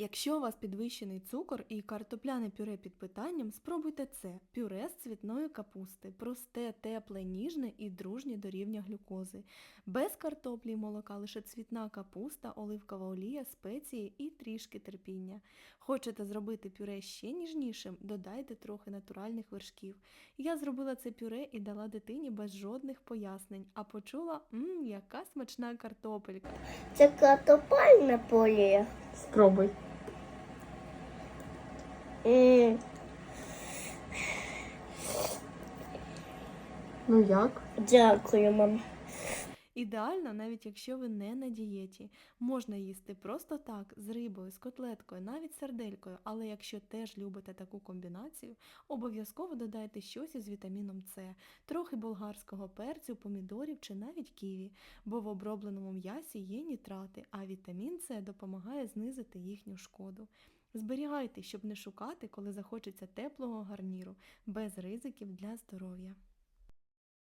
Якщо у вас підвищений цукор і картопляне пюре під питанням, спробуйте це пюре з цвітної капусти, просте, тепле, ніжне і дружнє до рівня глюкози. Без картоплі й молока лише цвітна капуста, оливкова олія, спеції і трішки терпіння. Хочете зробити пюре ще ніжнішим, додайте трохи натуральних вершків. Я зробила це пюре і дала дитині без жодних пояснень, а почула, мм, яка смачна картопелька. Це картопальне поле. Спробуй. Ну як? Дякую, мам. Ідеально, навіть якщо ви не на дієті. Можна їсти просто так, з рибою, з котлеткою, навіть сарделькою, але якщо теж любите таку комбінацію, обов'язково додайте щось із вітаміном С, трохи болгарського перцю, помідорів чи навіть ківі, бо в обробленому м'ясі є нітрати, а вітамін С допомагає знизити їхню шкоду. Зберігайте, щоб не шукати, коли захочеться теплого гарніру, без ризиків для здоров'я.